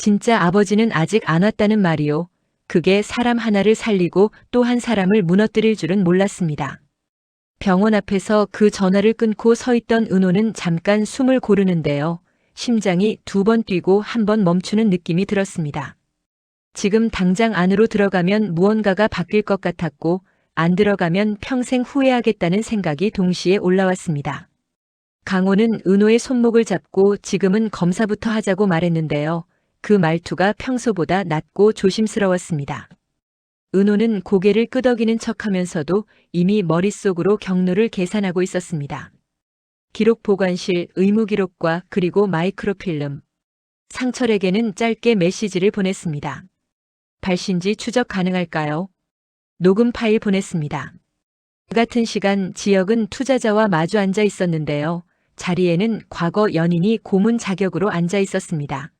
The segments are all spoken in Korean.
진짜 아버지는 아직 안 왔다는 말이요. 그게 사람 하나를 살리고 또 한 사람을 무너뜨릴 줄은 몰랐습니다. 병원 앞에서 그 전화를 끊고 서 있던 은호는 잠깐 숨을 고르는데요. 심장이 두 번 뛰고 한 번 멈추는 느낌이 들었습니다. 지금 당장 안으로 들어가면 무언가가 바뀔 것 같았고 안 들어가면 평생 후회하겠다는 생각이 동시에 올라왔습니다. 강호는 은호의 손목을 잡고 지금은 검사부터 하자고 말했는데요. 그 말투가 평소보다 낮고 조심스러웠습니다. 은호는 고개를 끄덕이는 척 하면서도 이미 머릿속으로 경로를 계산하고 있었습니다. 기록 보관실, 의무 기록과 그리고 마이크로필름. 상철에게는 짧게 메시지를 보냈습니다. 발신지 추적 가능할까요? 녹음 파일 보냈습니다. 그 같은 시간 지역은 투자자와 마주 앉아 있었는데요. 자리에는 과거 연인이 고문 자격으로 앉아 있었습니다.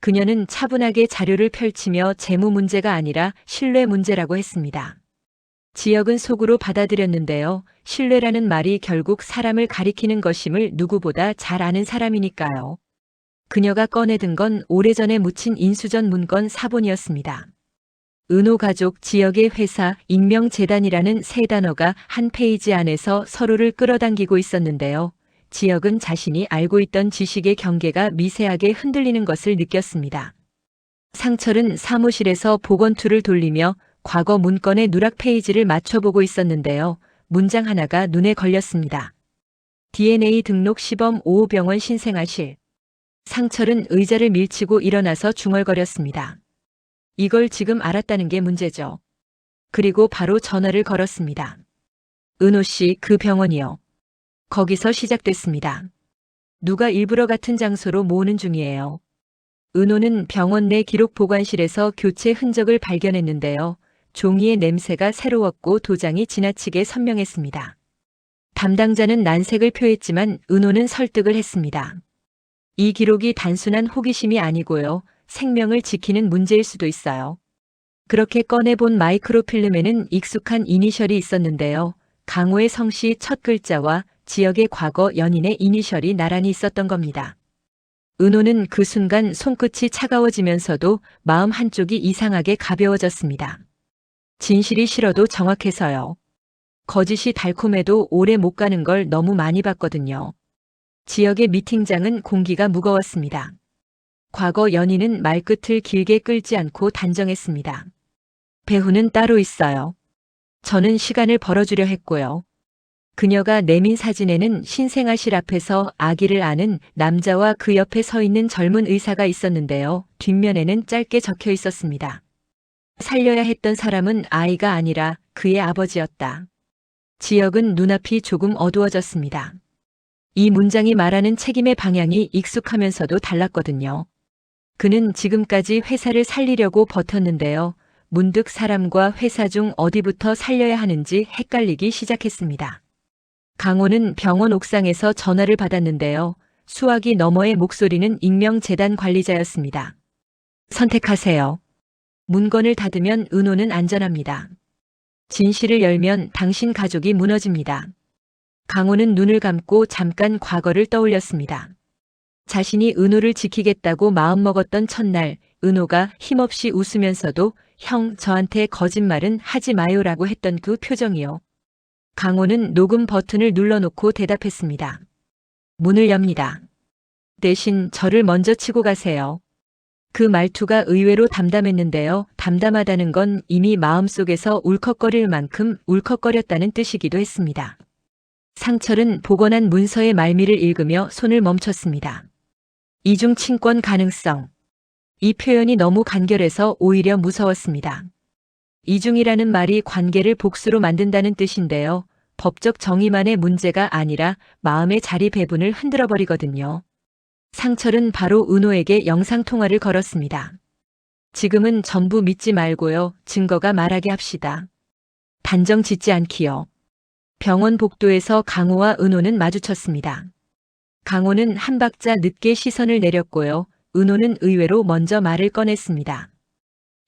그녀는 차분하게 자료를 펼치며 재무 문제가 아니라 신뢰 문제라고 했습니다. 지역은 속으로 받아들였는데요. 신뢰라는 말이 결국 사람을 가리키는 것임을 누구보다 잘 아는 사람이니까요. 그녀가 꺼내든 건 오래전에 묻힌 인수전 문건 사본이었습니다. 은호 가족 지역의 회사 익명재단이라는 세 단어가 한 페이지 안에서 서로를 끌어당기고 있었는데요. 지역은 자신이 알고 있던 지식의 경계가 미세하게 흔들리는 것을 느꼈습니다. 상철은 사무실에서 복원투를 돌리며 과거 문건의 누락 페이지를 맞춰보고 있었는데요. 문장 하나가 눈에 걸렸습니다. DNA 등록 시범 5병원 신생아실. 상철은 의자를 밀치고 일어나서 중얼거렸습니다. 이걸 지금 알았다는 게 문제죠. 그리고 바로 전화를 걸었습니다. 은호 씨 그 병원이요. 거기서 시작됐습니다. 누가 일부러 같은 장소로 모으는 중이에요. 은호는 병원 내 기록 보관실에서 교체 흔적을 발견했는데요. 종이의 냄새가 새로웠고 도장이 지나치게 선명했습니다. 담당자는 난색을 표했지만 은호는 설득을 했습니다. 이 기록이 단순한 호기심이 아니고요. 생명을 지키는 문제일 수도 있어요. 그렇게 꺼내본 마이크로필름에는 익숙한 이니셜이 있었는데요. 강호의 성씨 첫 글자와 지역의 과거 연인의 이니셜이 나란히 있었던 겁니다. 은호는 그 순간 손끝이 차가워지면서도 마음 한쪽이 이상하게 가벼워졌습니다. 진실이 싫어도 정확해서요. 거짓이 달콤해도 오래 못 가는 걸 너무 많이 봤거든요. 지역의 미팅장은 공기가 무거웠습니다. 과거 연인은 말끝을 길게 끌지 않고 단정했습니다. 배후는 따로 있어요. 저는 시간을 벌어주려 했고요. 그녀가 내민 사진에는 신생아실 앞에서 아기를 아는 남자와 그 옆에 서 있는 젊은 의사가 있었는데요. 뒷면에는 짧게 적혀 있었습니다. 살려야 했던 사람은 아이가 아니라 그의 아버지였다. 지역은 눈앞이 조금 어두워졌습니다. 이 문장이 말하는 책임의 방향이 익숙하면서도 달랐거든요. 그는 지금까지 회사를 살리려고 버텼는데요. 문득 사람과 회사 중 어디부터 살려야 하는지 헷갈리기 시작했습니다. 강호는 병원 옥상에서 전화를 받았는데요. 수화기 너머의 목소리는 익명재단 관리자였습니다. 선택하세요. 문건을 닫으면 은호는 안전합니다. 진실을 열면 당신 가족이 무너집니다. 강호는 눈을 감고 잠깐 과거를 떠올렸습니다. 자신이 은호를 지키겠다고 마음먹었던 첫날, 은호가 힘없이 웃으면서도 형, 저한테 거짓말은 하지 마요라고 했던 그 표정이요. 강호는 녹음 버튼을 눌러놓고 대답했습니다. 문을 엽니다. 대신 저를 먼저 치고 가세요. 그 말투가 의외로 담담했는데요. 담담하다는 건 이미 마음속에서 울컥거릴 만큼 울컥거렸다는 뜻이기도 했습니다. 상철은 복원한 문서의 말미를 읽으며 손을 멈췄습니다. 이중 친권 가능성. 이 표현이 너무 간결해서 오히려 무서웠습니다. 이중이라는 말이 관계를 복수로 만든다는 뜻인데요. 법적 정의만의 문제가 아니라 마음의 자리 배분을 흔들어 버리거든요. 상철은 바로 은호에게 영상통화를 걸었습니다. 지금은 전부 믿지 말고요. 증거가 말하게 합시다. 단정 짓지 않기요. 병원 복도에서 강호와 은호는 마주쳤습니다. 강호는 한 박자 늦게 시선을 내렸고요. 은호는 의외로 먼저 말을 꺼냈습니다.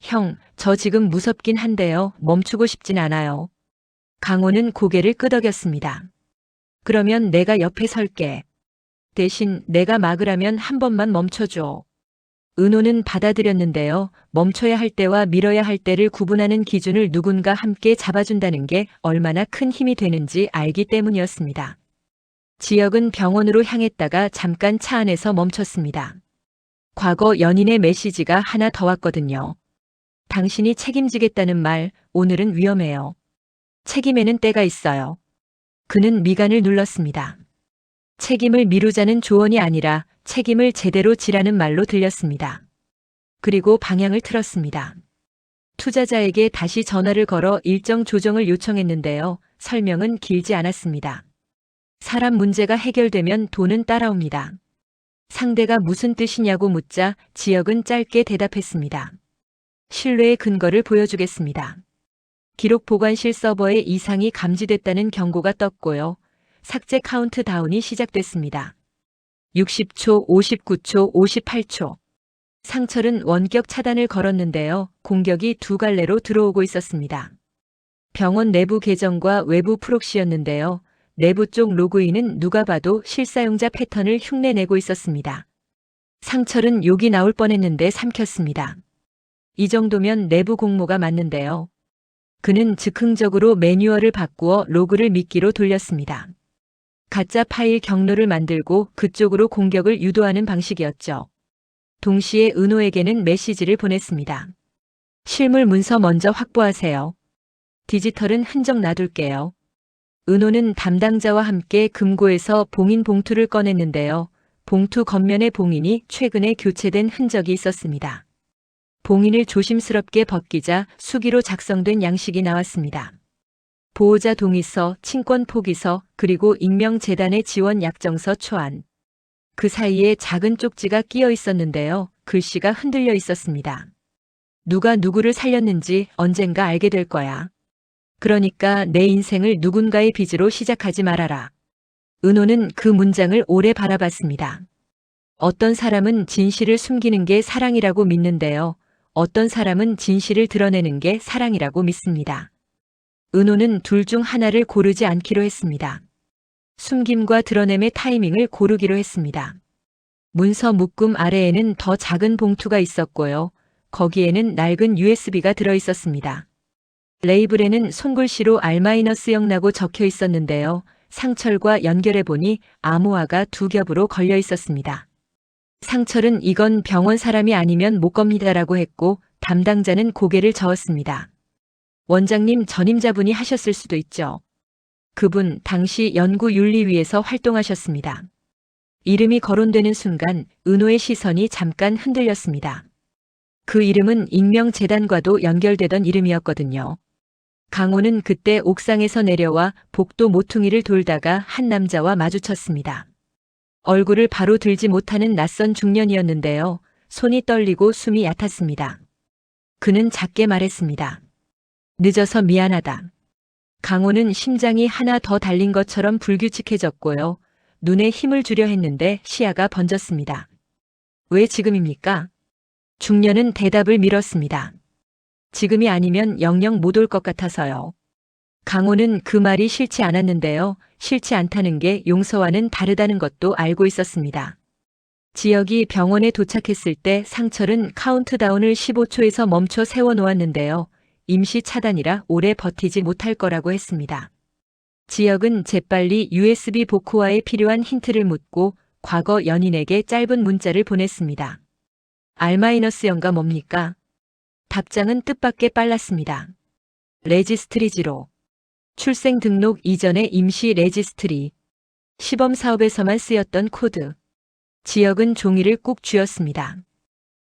형, 저 지금 무섭긴 한데요. 멈추고 싶진 않아요. 강호는 고개를 끄덕였습니다. 그러면 내가 옆에 설게. 대신 내가 막으라면 한 번만 멈춰줘. 은호는 받아들였는데요. 멈춰야 할 때와 밀어야 할 때를 구분하는 기준을 누군가 함께 잡아준다는 게 얼마나 큰 힘이 되는지 알기 때문이었습니다. 지역은 병원으로 향했다가 잠깐 차 안에서 멈췄습니다. 과거 연인의 메시지가 하나 더 왔거든요. 당신이 책임지겠다는 말, 오늘은 위험해요. 책임에는 때가 있어요. 그는 미간을 눌렀습니다. 책임을 미루자는 조언이 아니라 책임을 제대로 지라는 말로 들렸습니다. 그리고 방향을 틀었습니다. 투자자에게 다시 전화를 걸어 일정 조정을 요청했는데요. 설명은 길지 않았습니다. 사람 문제가 해결되면 돈은 따라옵니다. 상대가 무슨 뜻이냐고 묻자 지역은 짧게 대답했습니다. 신뢰의 근거를 보여주겠습니다. 기록 보관실 서버에 이상이 감지됐다는 경고가 떴고요. 삭제 카운트다운이 시작됐습니다. 60초, 59초, 58초. 상철은 원격 차단을 걸었는데요. 공격이 두 갈래로 들어오고 있었습니다. 병원 내부 계정과 외부 프록시였는데요. 내부 쪽 로그인은 누가 봐도 실사용자 패턴을 흉내내고 있었습니다. 상철은 욕이 나올 뻔했는데 삼켰습니다. 이 정도면 내부 공모가 맞는데요. 그는 즉흥적으로 매뉴얼을 바꾸어 로그를 미끼로 돌렸습니다. 가짜 파일 경로를 만들고 그쪽으로 공격을 유도하는 방식이었죠. 동시에 은호에게는 메시지를 보냈습니다. 실물 문서 먼저 확보하세요. 디지털은 흔적 놔둘게요. 은호는 담당자와 함께 금고에서 봉인 봉투를 꺼냈는데요. 봉투 겉면의 봉인이 최근에 교체된 흔적이 있었습니다. 봉인을 조심스럽게 벗기자 수기로 작성된 양식이 나왔습니다. 보호자 동의서, 친권 포기서, 그리고 익명재단의 지원 약정서 초안. 그 사이에 작은 쪽지가 끼어 있었는데요. 글씨가 흔들려 있었습니다. 누가 누구를 살렸는지 언젠가 알게 될 거야. 그러니까 내 인생을 누군가의 빚으로 시작하지 말아라. 은호는 그 문장을 오래 바라봤습니다. 어떤 사람은 진실을 숨기는 게 사랑이라고 믿는데요. 어떤 사람은 진실을 드러내는 게 사랑이라고 믿습니다. 은호는 둘 중 하나를 고르지 않기로 했습니다. 숨김과 드러냄의 타이밍을 고르기로 했습니다. 문서 묶음 아래에는 더 작은 봉투가 있었고요. 거기에는 낡은 USB가 들어 있었습니다. 레이블에는 손글씨로 R-영라고 적혀 있었는데요. 상철과 연결해 보니 암호화가 두 겹으로 걸려 있었습니다. 상철은 이건 병원 사람이 아니면 못 겁니다라고 했고 담당자는 고개를 저었습니다. 원장님 전임자분이 하셨을 수도 있죠. 그분 당시 연구윤리위에서 활동하셨습니다. 이름이 거론되는 순간 은호의 시선이 잠깐 흔들렸습니다. 그 이름은 익명재단과도 연결되던 이름이었거든요. 강호는 그때 옥상에서 내려와 복도 모퉁이를 돌다가 한 남자와 마주쳤습니다. 얼굴을 바로 들지 못하는 낯선 중년이었는데요. 손이 떨리고 숨이 얕았습니다. 그는 작게 말했습니다. 늦어서 미안하다. 강호는 심장이 하나 더 달린 것처럼 불규칙해졌고요. 눈에 힘을 주려 했는데 시야가 번졌습니다. 왜 지금입니까? 중년은 대답을 밀었습니다. 지금이 아니면 영영 못 올 것 같아서요. 강호는 그 말이 싫지 않았는데요. 싫지 않다는 게 용서와는 다르다는 것도 알고 있었습니다. 지역이 병원에 도착했을 때 상철은 카운트다운을 15초에서 멈춰 세워 놓았는데요. 임시 차단이라 오래 버티지 못할 거라고 했습니다. 지역은 재빨리 USB 복호화에 필요한 힌트를 묻고 과거 연인에게 짧은 문자를 보냈습니다. R-0가 뭡니까? 답장은 뜻밖의 빨랐습니다. 레지스트리지로. 출생 등록 이전의 임시 레지스트리. 시범 사업에서만 쓰였던 코드. 지역은 종이를 꾹 쥐었습니다.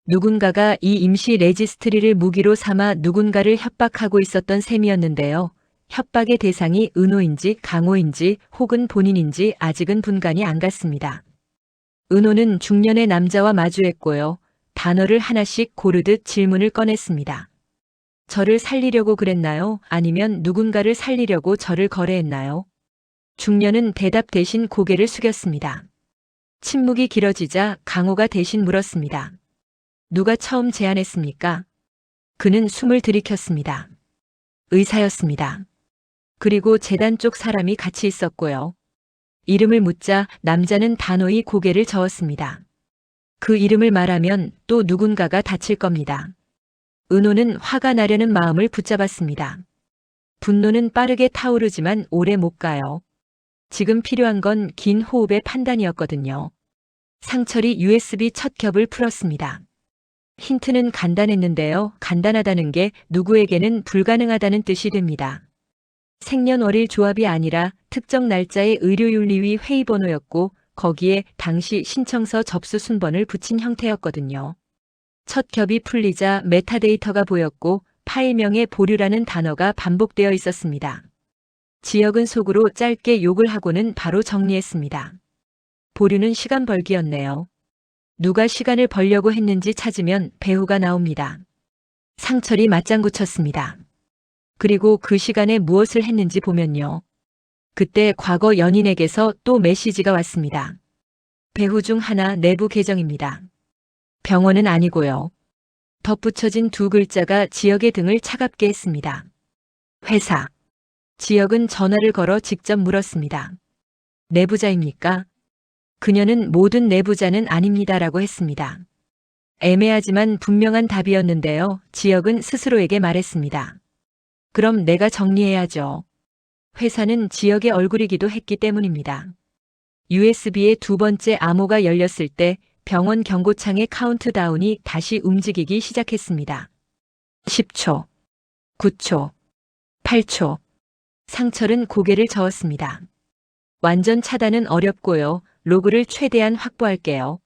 누군가가 이 임시 레지스트리를 무기로 삼아 누군가를 협박하고 있었던 셈이었는데요. 협박의 대상이 은호인지 강호인지 혹은 본인인지 아직은 분간이 안 갔습니다. 은호는 중년의 남자와 마주했고요. 단어를 하나씩 고르듯 질문을 꺼냈습니다. 저를 살리려고 그랬나요? 아니면 누군가를 살리려고 저를 거래했나요? 중년은 대답 대신 고개를 숙였습니다. 침묵이 길어지자 강호가 대신 물었습니다. 누가 처음 제안했습니까? 그는 숨을 들이켰습니다. 의사였습니다. 그리고 재단 쪽 사람이 같이 있었고요. 이름을 묻자 남자는 단호히 고개를 저었습니다. 그 이름을 말하면 또 누군가가 다칠 겁니다. 은호는 화가 나려는 마음을 붙잡았습니다. 분노는 빠르게 타오르지만 오래 못 가요. 지금 필요한 건 긴 호흡의 판단이었거든요. 상철이 USB 첫 겹을 풀었습니다. 힌트는 간단했는데요. 간단하다는 게 누구에게는 불가능하다는 뜻이 됩니다. 생년월일 조합이 아니라 특정 날짜의 의료윤리위 회의번호였고 거기에 당시 신청서 접수 순번을 붙인 형태였거든요. 첫 겹이 풀리자 메타데이터가 보였고 파일명에 보류라는 단어가 반복되어 있었습니다. 지역은 속으로 짧게 욕을 하고는 바로 정리했습니다. 보류는 시간 벌기였네요. 누가 시간을 벌려고 했는지 찾으면 배후가 나옵니다. 상철이 맞장구 쳤습니다. 그리고 그 시간에 무엇을 했는지 보면요. 그때 과거 연인에게서 또 메시지가 왔습니다. 배후 중 하나 내부 계정입니다. 병원은 아니고요. 덧붙여진 두 글자가 지역의 등을 차갑게 했습니다. 회사. 지역은 전화를 걸어 직접 물었습니다. 내부자입니까? 그녀는 모든 내부자는 아닙니다라고 했습니다. 애매하지만 분명한 답이었는데요. 지역은 스스로에게 말했습니다. 그럼 내가 정리해야죠. 회사는 지역의 얼굴이기도 했기 때문입니다. USB의 두 번째 암호가 열렸을 때 병원 경고창의 카운트다운이 다시 움직이기 시작했습니다. 10초, 9초, 8초. 상철은 고개를 저었습니다. 완전 차단은 어렵고요. 로그를 최대한 확보할게요.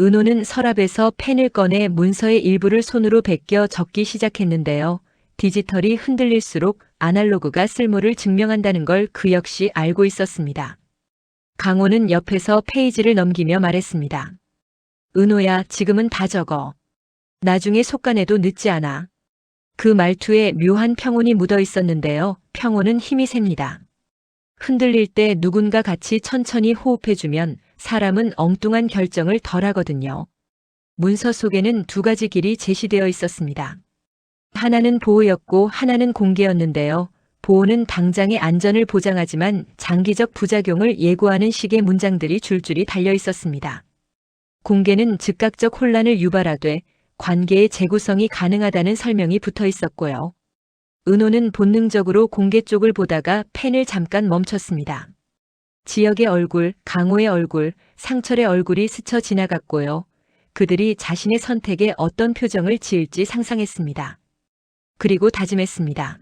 은호는 서랍에서 펜을 꺼내 문서의 일부를 손으로 베껴 적기 시작했는데요. 디지털이 흔들릴수록 아날로그가 쓸모를 증명한다는 걸 그 역시 알고 있었습니다. 강호는 옆에서 페이지를 넘기며 말했습니다. 은호야, 지금은 다 적어. 나중에 속간에도 늦지 않아. 그 말투에 묘한 평온이 묻어 있었는데요. 평온은 힘이 셉니다. 흔들릴 때 누군가 같이 천천히 호흡해주면 사람은 엉뚱한 결정을 덜 하거든요. 문서 속에는 두 가지 길이 제시되어 있었습니다. 하나는 보호였고 하나는 공개였는데요. 보호는 당장의 안전을 보장하지만 장기적 부작용을 예고하는 식의 문장들이 줄줄이 달려 있었습니다. 공개는 즉각적 혼란을 유발하되 관계의 재구성이 가능하다는 설명이 붙어 있었고요. 은호는 본능적으로 공개 쪽을 보다가 펜을 잠깐 멈췄습니다. 지역의 얼굴, 강호의 얼굴, 상철의 얼굴이 스쳐 지나갔고요. 그들이 자신의 선택에 어떤 표정을 지을지 상상했습니다. 그리고 다짐했습니다.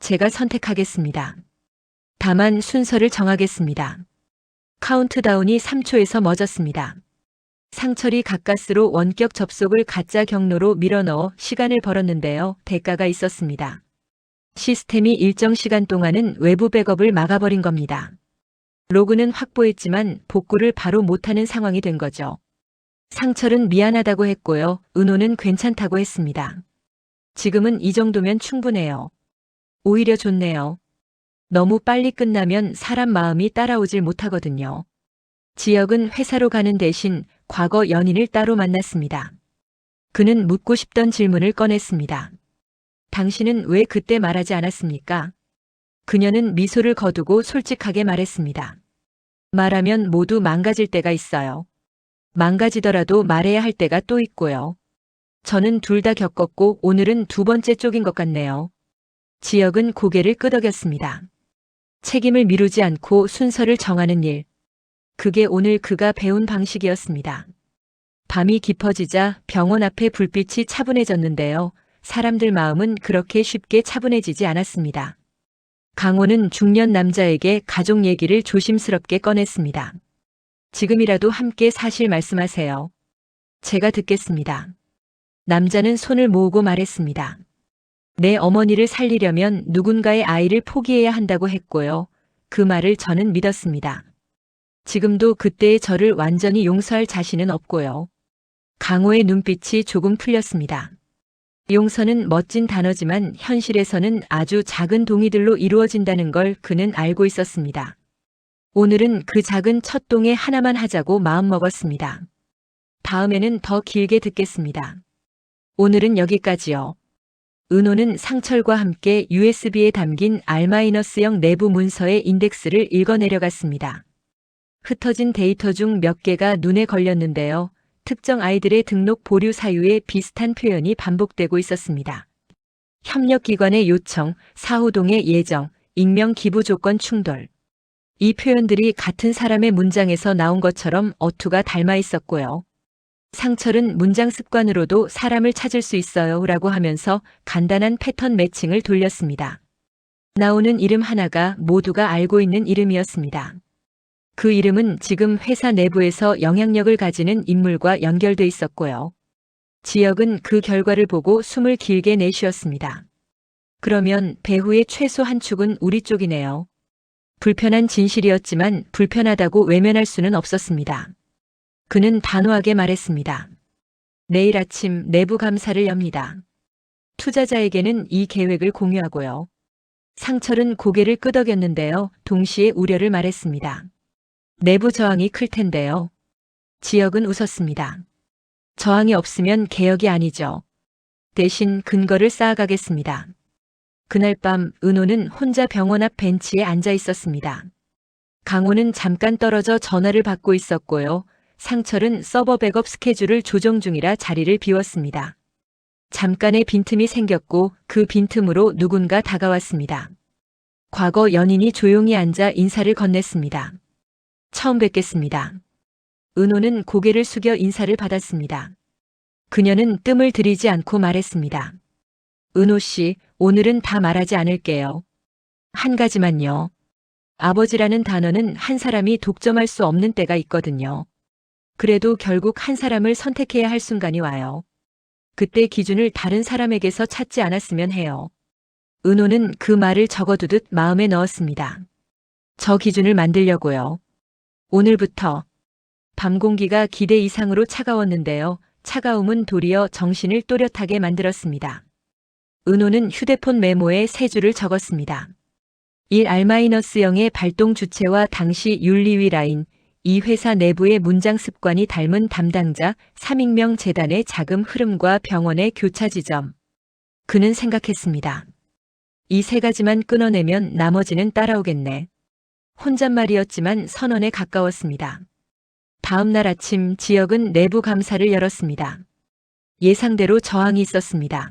제가 선택하겠습니다. 다만 순서를 정하겠습니다. 카운트다운이 3초에서 멎었습니다. 상철이 가까스로 원격 접속을 가짜 경로로 밀어넣어 시간을 벌었는데요. 대가가 있었습니다. 시스템이 일정 시간 동안은 외부 백업을 막아버린 겁니다. 로그는 확보했지만 복구를 바로 못하는 상황이 된 거죠. 상철은 미안하다고 했고요. 은호는 괜찮다고 했습니다. 지금은 이 정도면 충분해요. 오히려 좋네요. 너무 빨리 끝나면 사람 마음이 따라오질 못하거든요. 지역은 회사로 가는 대신 과거 연인을 따로 만났습니다. 그는 묻고 싶던 질문을 꺼냈습니다. 당신은 왜 그때 말하지 않았습니까? 그녀는 미소를 거두고 솔직하게 말했습니다. 말하면 모두 망가질 때가 있어요. 망가지더라도 말해야 할 때가 또 있고요. 저는 둘 다 겪었고 오늘은 두 번째 쪽인 것 같네요. 지역은 고개를 끄덕였습니다. 책임을 미루지 않고 순서를 정하는 일. 그게 오늘 그가 배운 방식이었습니다. 밤이 깊어지자 병원 앞에 불빛이 차분해졌는데요. 사람들 마음은 그렇게 쉽게 차분해지지 않았습니다. 강호는 중년 남자에게 가족 얘기를 조심스럽게 꺼냈습니다. 지금이라도 함께 사실 말씀하세요. 제가 듣겠습니다. 남자는 손을 모으고 말했습니다. 내 어머니를 살리려면 누군가의 아이를 포기해야 한다고 했고요. 그 말을 저는 믿었습니다. 지금도 그때의 저를 완전히 용서할 자신은 없고요. 강호의 눈빛이 조금 풀렸습니다. 용서는 멋진 단어지만 현실에서는 아주 작은 동의들로 이루어진다는 걸 그는 알고 있었습니다. 오늘은 그 작은 첫 동에 하나만 하자고 마음먹었습니다. 다음에는 더 길게 듣겠습니다. 오늘은 여기까지요. 은호는 상철과 함께 USB에 담긴 R-0형 내부 문서의 인덱스를 읽어 내려갔습니다. 흩어진 데이터 중 몇 개가 눈에 걸렸는데요. 특정 아이들의 등록 보류 사유에 비슷한 표현이 반복되고 있었습니다. 협력기관의 요청, 사호동의 예정, 익명 기부 조건 충돌. 이 표현들이 같은 사람의 문장에서 나온 것처럼 어투가 닮아 있었고요. 상철은 문장 습관으로도 사람을 찾을 수 있어요 라고 하면서 간단한 패턴 매칭을 돌렸습니다. 나오는 이름 하나가 모두가 알고 있는 이름이었습니다. 그 이름은 지금 회사 내부에서 영향력을 가지는 인물과 연결돼 있었고요. 지역은 그 결과를 보고 숨을 길게 내쉬었습니다. 그러면 배후의 최소 한 축은 우리 쪽이네요. 불편한 진실이었지만 불편하다고 외면할 수는 없었습니다. 그는 단호하게 말했습니다. 내일 아침 내부 감사를 엽니다. 투자자에게는 이 계획을 공유하고요. 상철은 고개를 끄덕였는데요. 동시에 우려를 말했습니다. 내부 저항이 클 텐데요. 지역은 웃었습니다. 저항이 없으면 개혁이 아니죠. 대신 근거를 쌓아가겠습니다. 그날 밤 은호는 혼자 병원 앞 벤치에 앉아 있었습니다. 강호는 잠깐 떨어져 전화를 받고 있었고요. 상철은 서버 백업 스케줄을 조정 중이라 자리를 비웠습니다. 잠깐의 빈틈이 생겼고 그 빈틈으로 누군가 다가왔습니다. 과거 연인이 조용히 앉아 인사를 건넸습니다. 처음 뵙겠습니다. 은호는 고개를 숙여 인사를 받았습니다. 그녀는 뜸을 들이지 않고 말했습니다. 은호 씨, 오늘은 다 말하지 않을게요. 한 가지만요. 아버지라는 단어는 한 사람이 독점할 수 없는 때가 있거든요. 그래도 결국 한 사람을 선택해야 할 순간이 와요. 그때 기준을 다른 사람에게서 찾지 않았으면 해요. 은호는 그 말을 적어두듯 마음에 넣었습니다. 저 기준을 만들려고요. 오늘부터 밤 공기가 기대 이상으로 차가웠는데요. 차가움은 도리어 정신을 또렷하게 만들었습니다. 은호는 휴대폰 메모에 세 줄을 적었습니다. 1 R-0의 발동 주체와 당시 윤리위 라인, 이 회사 내부의 문장 습관이 닮은 담당자 3익명 재단의 자금 흐름과 병원의 교차 지점. 그는 생각했습니다. 이 세 가지만 끊어내면 나머지는 따라오겠네. 혼잣말이었지만 선언에 가까웠습니다. 다음 날 아침 지역은 내부 감사를 열었습니다. 예상대로 저항이 있었습니다.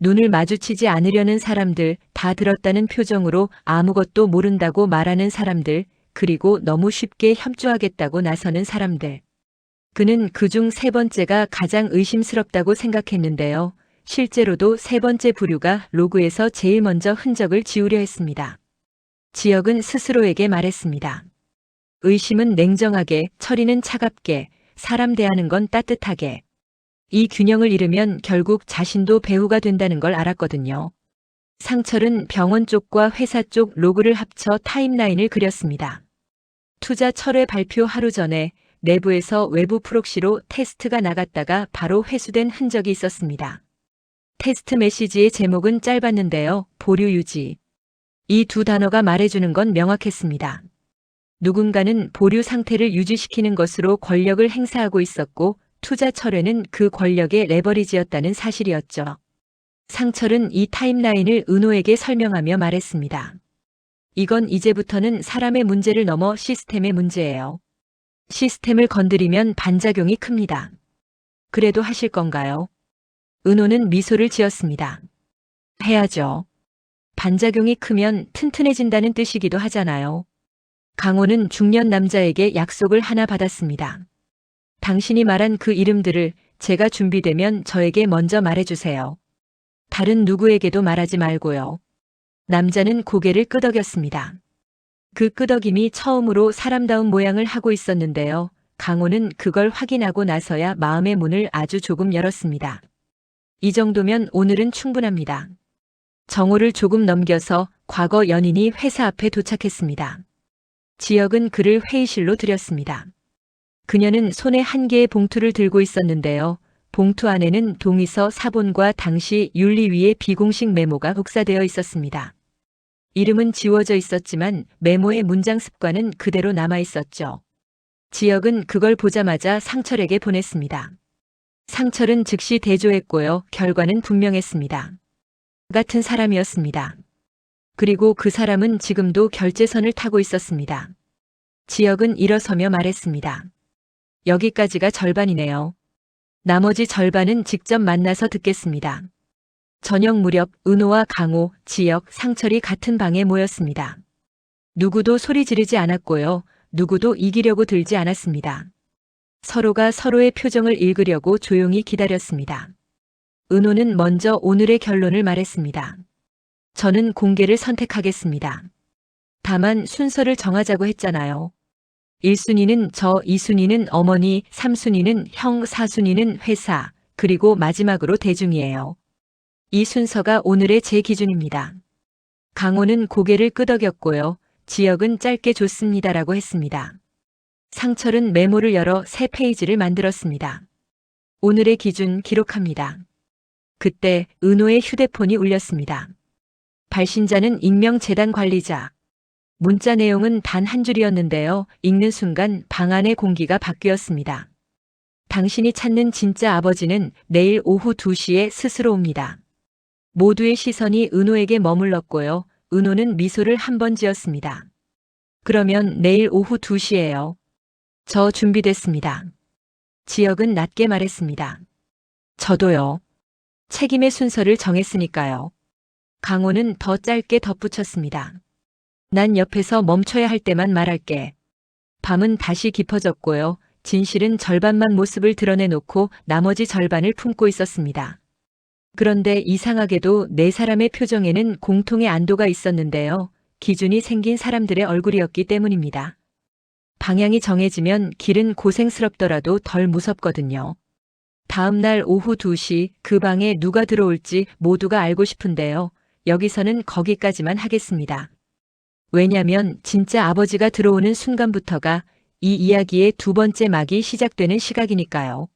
눈을 마주치지 않으려는 사람들, 다 들었다는 표정으로 아무것도 모른다고 말하는 사람들, 그리고 너무 쉽게 협조하겠다고 나서는 사람들. 그는 그 중 세 번째가 가장 의심스럽다고 생각했는데요. 실제로도 세 번째 부류가 로그에서 제일 먼저 흔적을 지우려 했습니다. 지역은 스스로에게 말했습니다. 의심은 냉정하게, 처리는 차갑게, 사람 대하는 건 따뜻하게. 이 균형을 잃으면 결국 자신도 배우가 된다는 걸 알았거든요. 상철은 병원 쪽과 회사 쪽 로그를 합쳐 타임라인을 그렸습니다. 투자 철회 발표 하루 전에 내부에서 외부 프록시로 테스트가 나갔다가 바로 회수된 흔적이 있었습니다. 테스트 메시지의 제목은 짧았는데요. 보류 유지. 이 두 단어가 말해주는 건 명확했습니다. 누군가는 보류 상태를 유지시키는 것으로 권력을 행사하고 있었고 투자 철회는 그 권력의 레버리지였다는 사실이었죠. 상철은 이 타임라인을 은호에게 설명하며 말했습니다. 이건 이제부터는 사람의 문제를 넘어 시스템의 문제예요. 시스템을 건드리면 반작용이 큽니다. 그래도 하실 건가요? 은호는 미소를 지었습니다. 해야죠. 반작용이 크면 튼튼해진다는 뜻이기도 하잖아요. 강호는 중년 남자에게 약속을 하나 받았습니다. 당신이 말한 그 이름들을 제가 준비되면 저에게 먼저 말해주세요. 다른 누구에게도 말하지 말고요. 남자는 고개를 끄덕였습니다. 그 끄덕임이 처음으로 사람다운 모양을 하고 있었는데요. 강호는 그걸 확인하고 나서야 마음의 문을 아주 조금 열었습니다. 이 정도면 오늘은 충분합니다. 정오를 조금 넘겨서 과거 연인이 회사 앞에 도착했습니다. 지역은 그를 회의실로 들였습니다. 그녀는 손에 한 개의 봉투를 들고 있었는데요. 봉투 안에는 동의서 사본과 당시 윤리위의 비공식 메모가 복사되어 있었습니다. 이름은 지워져 있었지만 메모의 문장 습관은 그대로 남아 있었죠. 지역은 그걸 보자마자 상철에게 보냈습니다. 상철은 즉시 대조했고요. 결과는 분명했습니다. 같은 사람이었습니다. 그리고 그 사람은 지금도 결제선을 타고 있었습니다. 지역은 일어서며 말했습니다. 여기까지가 절반이네요. 나머지 절반은 직접 만나서 듣겠습니다. 저녁 무렵 은호와 강호, 지역, 상철이 같은 방에 모였습니다. 누구도 소리 지르지 않았고요. 누구도 이기려고 들지 않았습니다. 서로가 서로의 표정을 읽으려고 조용히 기다렸습니다. 은호는 먼저 오늘의 결론을 말했습니다. 저는 공개를 선택하겠습니다. 다만 순서를 정하자고 했잖아요. 1순위는 저, 2순위는 어머니, 3순위는 형, 4순위는 회사, 그리고 마지막으로 대중이에요. 이 순서가 오늘의 제 기준입니다. 강호는 고개를 끄덕였고요. 지역은 짧게 좋습니다라고 했습니다. 상철은 메모를 열어 새 페이지를 만들었습니다. 오늘의 기준 기록합니다. 그때 은호의 휴대폰이 울렸습니다. 발신자는 익명재단 관리자. 문자 내용은 단 한 줄이었는데요. 읽는 순간 방 안의 공기가 바뀌었습니다. 당신이 찾는 진짜 아버지는 내일 오후 2시에 스스로 옵니다. 모두의 시선이 은호에게 머물렀고요. 은호는 미소를 한 번 지었습니다. 그러면 내일 오후 2시에요. 저 준비됐습니다. 지역은 낮게 말했습니다. 저도요. 책임의 순서를 정했으니까요. 강호는 더 짧게 덧붙였습니다. 난 옆에서 멈춰야 할 때만 말할게. 밤은 다시 깊어졌고요. 진실은 절반만 모습을 드러내놓고 나머지 절반을 품고 있었습니다. 그런데 이상하게도 네 사람의 표정에는 공통의 안도가 있었는데요. 기준이 생긴 사람들의 얼굴이었기 때문입니다. 방향이 정해지면 길은 고생스럽더라도 덜 무섭거든요. 다음 날 오후 2시 그 방에 누가 들어올지 모두가 알고 싶은데요. 여기서는 거기까지만 하겠습니다. 왜냐면 진짜 아버지가 들어오는 순간부터가 이 이야기의 두 번째 막이 시작되는 시각이니까요.